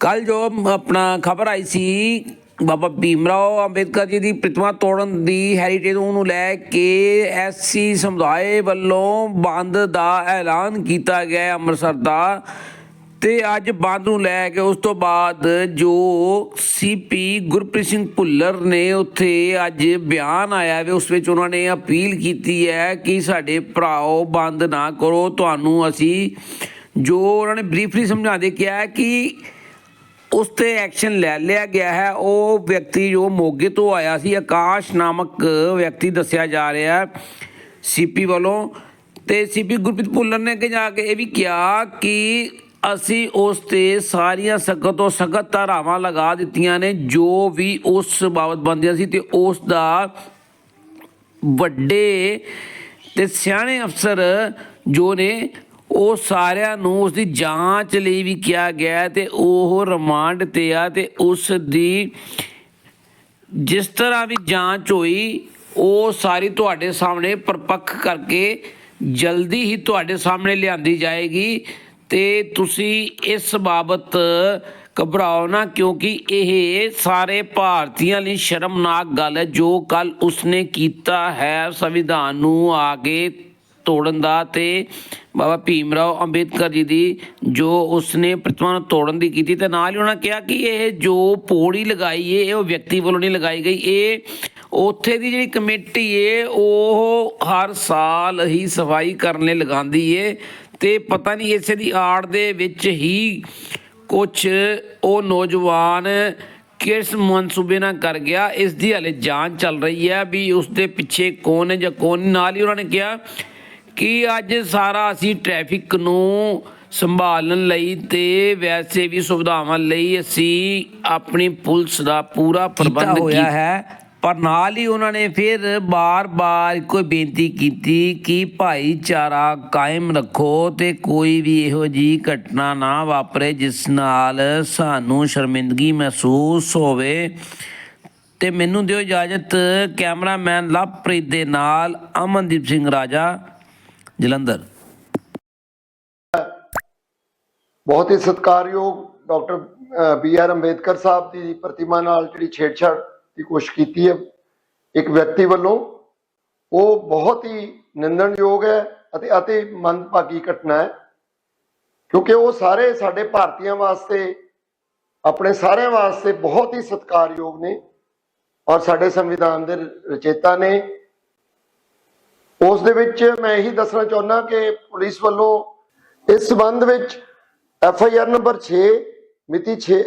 ਕੱਲ ਜੋ ਆਪਣਾ ਖਬਰ ਆਈ ਸੀ, ਬਾਬਾ ਭੀਮ ਰਾਓ ਅੰਬੇਦਕਰ ਜੀ ਦੀ ਪ੍ਰਤਿਮਾ ਤੋੜਨ ਦੀ ਹੈਰੀਟੇਜ ਨੂੰ ਲੈ ਕੇ ਐਸਸੀ ਸਮੁਦਾਇ ਵੱਲੋਂ ਬੰਦ ਦਾ ਐਲਾਨ ਕੀਤਾ ਗਿਆ ਅੰਮ੍ਰਿਤਸਰ ਦਾ। ਤੇ ਅੱਜ ਬੰਦ ਨੂੰ ਲੈ ਕੇ ਉਸ ਤੋਂ ਬਾਅਦ ਜੋ ਸੀਪੀ ਗੁਰਪ੍ਰੀਤ ਸਿੰਘ ਭੁੱਲਰ ਨੇ ਉੱਥੇ ਅੱਜ ਬਿਆਨ ਆਇਆ ਵੀ ਉਸ ਵਿੱਚ ਉਹਨਾਂ ਨੇ ਅਪੀਲ ਕੀਤੀ ਹੈ ਕਿ ਸਾਡੇ ਭਰਾਓ ਬੰਦ ਨਾ ਕਰੋ, ਤੁਹਾਨੂੰ ਅਸੀਂ ਜੋ ਉਹਨਾਂ ਨੇ ਬਰੀਫਲੀ ਸਮਝਾਉਂਦੇ ਕਿਹਾ ਕਿ ਉਸ ਤੇ ਐਕਸ਼ਨ ਲੈ ਲਿਆ ਗਿਆ ਹੈ। ਉਹ ਵਿਅਕਤੀ ਜੋ ਮੋਗੇ ਤੋਂ ਆਇਆ ਸੀ, ਆਕਾਸ਼ ਨਾਮਕ ਵਿਅਕਤੀ ਦੱਸਿਆ ਜਾ ਰਿਹਾ ਹੈ ਸੀਪੀ ਵੱਲੋਂ। ਤੇ ਸੀਪੀ ਗੁਰਪ੍ਰੀਤ ਭੁੱਲਰ ਨੇ ਕਿ ਜਾ ਕੇ ਇਹ ਵੀ ਕਿਹਾ ਕਿ ਅਸੀਂ ਉਸ ਤੇ ਸਾਰੀਆਂ ਸਖਤ ਤੋਂ ਸਖਤ ਧਾਰਾਵਾਂ ਲਗਾ ਦਿੱਤੀਆਂ ਨੇ, ਜੋ ਵੀ ਉਸ ਬਾਬਤ ਬੰਦੀਆਂ ਸੀ ਤੇ ਉਸ ਦਾ ਵੱਡੇ ਤੇ ਸਿਆਣੇ ਅਫਸਰ ਜੋ ਨੇ ਉਹ ਸਾਰਿਆਂ ਨੂੰ ਉਸ ਦੀ ਜਾਂਚ ਲਈ ਵੀ ਕਿਹਾ ਗਿਆ ਹੈ ਤੇ ਉਹ ਰਿਮਾਂਡ ਤੇ ਆ ਤੇ ਉਸ ਦੀ ਜਿਸ ਤਰ੍ਹਾਂ ਵੀ ਜਾਂਚ ਹੋਈ, ਉਹ ਸਾਰੀ ਤੁਹਾਡੇ ਸਾਹਮਣੇ ਪਰਪੱਖ ਕਰਕੇ ਜਲਦੀ ਹੀ ਤੁਹਾਡੇ ਸਾਹਮਣੇ ਲਿਆਂਦੀ ਜਾਏਗੀ ਤੇ ਤੁਸੀਂ ਇਸ ਬਾਬਤ ਘਬਰਾਓ ਨਾ ਕਿਉਂਕਿ ਇਹ ਸਾਰੇ ਭਾਰਤੀਆਂ ਲਈ ਸ਼ਰਮਨਾਕ ਗੱਲ ਹੈ ਜੋ ਕੱਲ ਉਸਨੇ ਕੀਤਾ ਹੈ ਸੰਵਿਧਾਨ ਨੂੰ ਆ ਕੇ ਤੋੜਨ ਦਾ ਤੇ ਬਾਬਾ ਭੀਮ ਰਾਓ ਅੰਬੇਦਕਰ ਜੀ ਦੀ ਜੋ ਉਸਨੇ ਪ੍ਰਤਿਮਾ ਨੂੰ ਤੋੜਨ ਦੀ ਕੀਤੀ ਤੇ ਨਾਲ ਹੀ ਉਹਨਾਂ ਕਿਹਾ ਕਿ ਇਹ ਜੋ ਪੌੜੀ ਲਗਾਈ ਏ, ਇਹ ਉਹ ਵਿਅਕਤੀ ਵੱਲੋਂ ਨਹੀਂ ਲਗਾਈ ਗਈ। ਇਹ ਉੱਥੇ ਦੀ ਜਿਹੜੀ ਕਮੇਟੀ ਏ, ਉਹ ਹਰ ਸਾਲ ਹੀ ਸਫ਼ਾਈ ਕਰਨ ਲਈ ਲਗਾਉਂਦੀ ਏ ਤੇ ਪਤਾ ਨਹੀਂ ਇਸੇ ਦੀ ਆੜ ਦੇ ਵਿੱਚ ਹੀ ਕੁਝ ਉਹ ਨੌਜਵਾਨ ਕਿਸ ਮਨਸੂਬੇ ਨਾਲ ਕਰ ਗਿਆ, ਇਸ ਦੀ ਹਲੇ ਜਾਂਚ ਚੱਲ ਰਹੀ ਹੈ ਵੀ ਉਸ ਦੇ ਪਿੱਛੇ ਕੌਣ ਹੈ ਜਾਂ ਕੌਣ ਨਾਲ ਹੀ ਉਹਨਾਂ ਨੇ ਕਿਹਾ ਕਿ ਅੱਜ ਸਾਰਾ ਅਸੀਂ ਟ੍ਰੈਫਿਕ ਨੂੰ ਸੰਭਾਲਣ ਲਈ ਤੇ ਵੈਸੇ ਵੀ ਸੁਵਿਧਾਵਾਂ ਲਈ ਅਸੀਂ ਆਪਣੀ ਪੁਲਿਸ ਦਾ ਪੂਰਾ ਪ੍ਰਬੰਧ ਹੋਇਆ ਹੈ। ਪਰ ਨਾਲ ਹੀ ਉਹਨਾਂ ਨੇ ਫਿਰ ਬਾਰ-ਬਾਰ ਕੋਈ ਬੇਨਤੀ ਕੀਤੀ ਕਿ ਭਾਈਚਾਰਾ ਕਾਇਮ ਰੱਖੋ ਤੇ ਕੋਈ ਵੀ ਇਹੋ ਜੀ ਘਟਨਾ ਨਾ ਵਾਪਰੇ ਜਿਸ ਨਾਲ ਸਾਨੂੰ ਸ਼ਰਮਿੰਦਗੀ ਮਹਿਸੂਸ ਹੋਵੇ। ਤੇ ਮੈਨੂੰ ਦਿਓ ਇਜਾਜ਼ਤ ਕੈਮਰਾਮੈਨ ਲਵਪ੍ਰੀਤ ਦੇ ਨਾਲ ਅਮਨਦੀਪ ਸਿੰਘ ਰਾਜਾ। ਜਲੰਧਰ। ਬਹੁਤ ਹੀ ਸਤਿਕਾਰਯੋਗ doctor B R Ambedkar Sahib ਦੀ ਪ੍ਰਤਿਮਾ ਨਾਲ ਜਿਹੜੀ ਛੇੜਛਾੜ ਦੀ ਕੋਸ਼ਿਸ਼ ਕੀਤੀ ਹੈ, ਇੱਕ ਵਿਅਕਤੀ ਵੱਲੋਂ, ਉਹ ਬਹੁਤ ਹੀ ਨਿੰਦਣਯੋਗ ਹੈ ਅਤੇ ਅਤੇ ਮੰਦਭਾਗੀ ਘਟਨਾ ਹੈ, ਕਿਉਂਕਿ ਉਹ ਸਾਰੇ ਸਾਡੇ ਭਾਰਤੀਆਂ ਵਾਸਤੇ, ਆਪਣੇ ਸਾਰਿਆਂ ਵਾਸਤੇ ਬਹੁਤ ਹੀ ਸਤਿਕਾਰਯੋਗ ਨੇ ਔਰ ਸਾਡੇ ਸੰਵਿਧਾਨ ਦੇ ਰਚੇਤਾ ਨੇ। ਉਸ ਦੇ ਵਿੱਚ ਮੈਂ ਇਹੀ ਦੱਸਣਾ ਚਾਹੁੰਦਾ ਕਿ ਪੁਲਿਸ ਵੱਲੋਂ ਇਸ ਸਬੰਧ ਵਿੱਚ ਐਫ ਆਈ ਆਰ ਨੰਬਰ 6 ਮਿਤੀ 6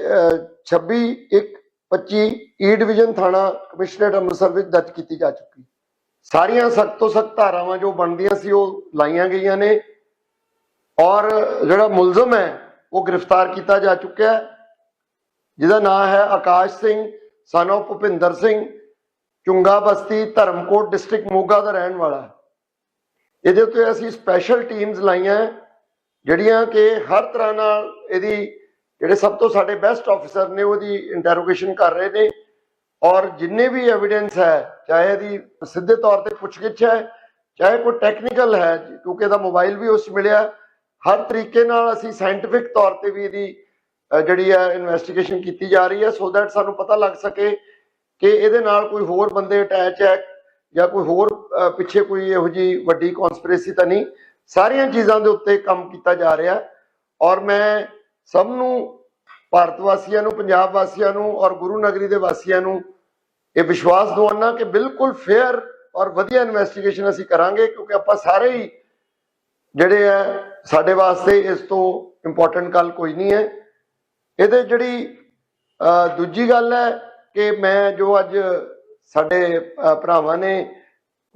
26 1 25 ਈ ਡਿਵੀਜ਼ਨ ਥਾਣਾ ਕਮਿਸ਼ਨਰੇਟ ਅੰਮ੍ਰਿਤਸਰ ਵਿੱਚ ਦਰਜ ਕੀਤੀ ਜਾ ਚੁੱਕੀ। ਸਾਰੀਆਂ ਸਖਤ ਤੋਂ ਸਖਤ ਧਾਰਾਵਾਂ ਜੋ ਬਣਦੀਆਂ ਸੀ ਉਹ ਲਾਈਆਂ ਗਈਆਂ ਨੇ ਔਰ ਜਿਹੜਾ ਮੁਲਜ਼ਮ ਹੈ ਉਹ ਗ੍ਰਿਫਤਾਰ ਕੀਤਾ ਜਾ ਚੁੱਕਿਆ ਹੈ। ਜਿਹਦਾ ਨਾਮ ਹੈ Akash Singh son of Bhupinder Singh, Chunga Basti Dharamkot district Moga ਦਾ ਰਹਿਣ ਵਾਲਾ ਹੈ। ਇਹਦੇ ਉੱਤੇ ਅਸੀਂ ਸਪੈਸ਼ਲ ਟੀਮਸ ਲਾਈਆਂ ਜਿਹੜੀਆਂ ਕਿ ਹਰ ਤਰ੍ਹਾਂ ਨਾਲ ਇਹਦੀ ਜਿਹੜੇ ਸਭ ਤੋਂ ਸਾਡੇ ਬੈਸਟ ਆਫੀਸਰ ਨੇ ਉਹਦੀ ਇੰਟਰੋਗੇਸ਼ਨ ਕਰ ਰਹੇ ਨੇ ਔਰ ਜਿੰਨੇ ਵੀ ਐਵੀਡੈਂਸ ਹੈ, ਚਾਹੇ ਇਹਦੀ ਸਿੱਧੇ ਤੌਰ ਤੇ ਪੁੱਛਗਿੱਛ ਹੈ, ਚਾਹੇ ਕੋਈ ਟੈਕਨੀਕਲ ਹੈ, ਕਿਉਂਕਿ ਇਹਦਾ ਮੋਬਾਈਲ ਵੀ ਉਸ ਮਿਲਿਆ, ਹਰ ਤਰੀਕੇ ਨਾਲ ਅਸੀਂ ਸਾਇੰਟਿਫਿਕ ਤੌਰ ਤੇ ਵੀ ਇਹਦੀ ਜਿਹੜੀ ਹੈ ਇਨਵੈਸਟੀਗੇਸ਼ਨ ਕੀਤੀ ਜਾ ਰਹੀ ਹੈ ਸੋ ਦੈਟ ਸਾਨੂੰ ਪਤਾ ਲੱਗ ਸਕੇ ਕਿ ਇਹਦੇ ਨਾਲ ਕੋਈ ਹੋਰ ਬੰਦੇ ਅਟੈਚ ਹੈ ਜਾਂ ਕੋਈ ਹੋਰ ਪਿੱਛੇ ਕੋਈ ਇਹੋ ਜੀ ਵੱਡੀ ਕਨਸਪੀਰੇਸੀ ਤਾਂ ਨਹੀਂ। ਸਾਰੀਆਂ ਚੀਜ਼ਾਂ ਦੇ ਉੱਤੇ ਕੰਮ ਕੀਤਾ ਜਾ ਰਿਹਾ। ਔਰ ਮੈਂ ਸਭ ਨੂੰ, ਭਾਰਤ ਵਾਸੀਆਂ ਨੂੰ, ਪੰਜਾਬ ਵਾਸੀਆਂ ਨੂੰ ਔਰ ਗੁਰੂ ਨਗਰੀ ਦੇ ਵਾਸੀਆਂ ਨੂੰ ਇਹ ਵਿਸ਼ਵਾਸ ਦਿਵਾਉਣਾ ਕਿ ਬਿਲਕੁਲ ਫੇਅਰ ਔਰ ਵਧੀਆ ਇਨਵੈਸਟੀਗੇਸ਼ਨ ਅਸੀਂ ਕਰਾਂਗੇ, ਕਿਉਂਕਿ ਆਪਾਂ ਸਾਰੇ ਹੀ ਜਿਹੜੇ ਆ ਸਾਡੇ ਵਾਸਤੇ ਇਸ ਤੋਂ ਇੰਪੋਰਟੈਂਟ ਗੱਲ ਕੋਈ ਨਹੀਂ ਹੈ। ਇਹਦੇ ਜਿਹੜੀ ਦੂਜੀ ਗੱਲ ਹੈ ਕਿ ਮੈਂ ਜੋ ਅੱਜ ਸਾਡੇ ਭਰਾਵਾਂ ਨੇ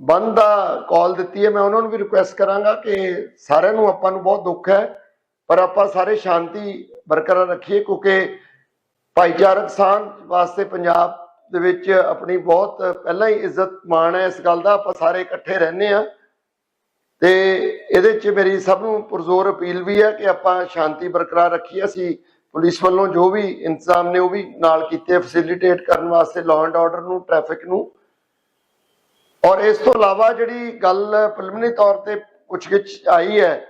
ਬੰਦ ਦਾ ਕਾਲ ਦਿੱਤੀ ਹੈ। ਮੈਂ ਉਹਨਾਂ ਨੂੰ ਵੀ ਰਿਕੁਐਸਟ ਕਰਾਂਗਾ ਕਿ ਸਾਰਿਆਂ ਨੂੰ ਆਪਾਂ ਨੂੰ ਬਹੁਤ ਦੁੱਖ ਹੈ, ਪਰ ਆਪਾਂ ਸਾਰੇ ਸ਼ਾਂਤੀ ਬਰਕਰਾਰ ਰੱਖੀਏ, ਕਿਉਂਕਿ ਭਾਈਚਾਰਕ ਸਾਂਝ ਵਾਸਤੇ ਪੰਜਾਬ ਦੇ ਵਿੱਚ ਆਪਣੀ ਬਹੁਤ ਪਹਿਲਾਂ ਹੀ ਇੱਜ਼ਤ ਮਾਣ ਹੈ। ਇਸ ਗੱਲ ਦਾ ਆਪਾਂ ਸਾਰੇ ਇਕੱਠੇ ਰਹਿੰਦੇ ਆ ਤੇ ਇਹਦੇ 'ਚ ਮੇਰੀ ਸਭ ਨੂੰ ਪੁਰਜ਼ੋਰ ਅਪੀਲ ਵੀ ਹੈ ਕਿ ਆਪਾਂ ਸ਼ਾਂਤੀ ਬਰਕਰਾਰ ਰੱਖੀਏ। ਅਸੀਂ ਪੁਲਿਸ ਵੱਲੋਂ ਜੋ ਵੀ ਇੰਤਜ਼ਾਮ ਨੇ ਉਹ ਵੀ ਨਾਲ ਕੀਤੇ ਫੈਸਿਲਿਟੇਟ ਕਰਨ ਵਾਸਤੇ ਲਾਅ ਐਂਡ ਆਰਡਰ ਨੂੰ ਟ੍ਰੈਫਿਕ ਨੂੰ। ਔਰ ਇਸ ਤੋਂ ਇਲਾਵਾ ਜਿਹੜੀ ਗੱਲ ਪ੍ਰੀਲਿਮਿਨਰੀ ਤੌਰ ਤੇ ਪੁੱਛਗਿੱਛ ਆਈ ਹੈ,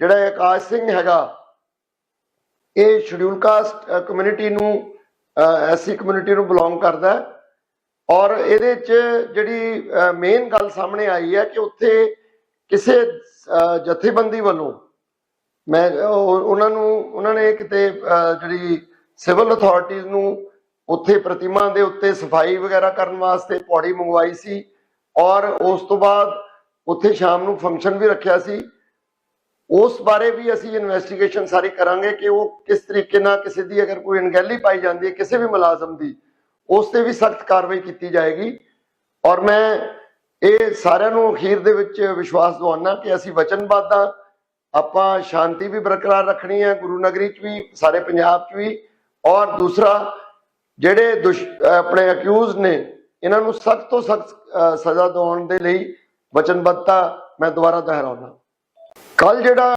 ਜਿਹੜਾ ਆਕਾਸ਼ ਸਿੰਘ ਹੈਗਾ, ਇਹ ਸ਼ਡਿਊਲ ਕਾਸਟ ਕਮਿਊਨਿਟੀ ਨੂੰ ਐਸੀ ਕਮਿਊਨਿਟੀ ਨੂੰ ਬਿਲੋਂਗ ਕਰਦਾ ਹੈ। ਔਰ ਇਹਦੇ ਚ ਜਿਹੜੀ ਮੇਨ ਗੱਲ ਸਾਹਮਣੇ ਆਈ ਹੈ ਕਿ ਉੱਥੇ ਕਿਸੇ ਜਥੇਬੰਦੀ ਵੱਲੋਂ ਮੈਂ ਉਹਨਾਂ ਨੂੰ, ਉਹਨਾਂ ਨੇ ਕਿਤੇ ਜਿਹੜੀ ਸਿਵਲ ਅਥਾਰਟੀਜ਼ ਨੂੰ ਉੱਥੇ ਪ੍ਰਤਿਮਾ ਦੇ ਉੱਤੇ ਸਫ਼ਾਈ ਵਗੈਰਾ ਕਰਨ ਵਾਸਤੇ ਪੌੜੀ ਮੰਗਵਾਈ ਸੀ ਔਰ ਉਸ ਤੋਂ ਬਾਅਦ ਉੱਥੇ ਸ਼ਾਮ ਨੂੰ ਫੰਕਸ਼ਨ ਵੀ ਰੱਖਿਆ ਸੀ। ਉਸ ਬਾਰੇ ਵੀ ਅਸੀਂ ਇਨਵੈਸਟੀਗੇਸ਼ਨ ਸਾਰੀ ਕਰਾਂਗੇ ਕਿ ਉਹ ਕਿਸ ਤਰੀਕੇ ਨਾਲ ਕਿਸੇ ਦੀ ਅਗਰ ਕੋਈ ਅਣਗਹਿਲੀ ਪਾਈ ਜਾਂਦੀ ਹੈ, ਕਿਸੇ ਵੀ ਮੁਲਾਜ਼ਮ ਦੀ, ਉਸ ਤੇ ਵੀ ਸਖਤ ਕਾਰਵਾਈ ਕੀਤੀ ਜਾਏਗੀ। ਔਰ ਮੈਂ ਇਹ ਸਾਰਿਆਂ ਨੂੰ ਅਖੀਰ ਦੇ ਵਿੱਚ ਵਿਸ਼ਵਾਸ ਦਿਵਾਉਣਾ ਕਿ ਅਸੀਂ ਵਚਨਬੱਧ ਹਾਂ। ਆਪਾਂ ਸ਼ਾਂਤੀ ਵੀ ਬਰਕਰਾਰ ਰੱਖਣੀ ਹੈ, ਗੁਰੂ ਨਗਰੀ 'ਚ ਵੀ, ਸਾਰੇ ਪੰਜਾਬ 'ਚ ਵੀ। ਔਰ ਦੂਸਰਾ, ਜਿਹੜੇ ਦੁਸ਼ ਆਪਣੇ ਅਕਿਊਜ਼ ਨੇ, ਇਹਨਾਂ ਨੂੰ ਸਖਤ ਤੋਂ ਸਖਤ ਸਜ਼ਾ ਦਿਵਾਉਣ ਦੇ ਲਈ ਵਚਨਬੱਧਤਾ ਮੈਂ ਦੁਬਾਰਾ ਦੁਹਰਾਉਣਾ ਕੱਲ ਜਿਹੜਾ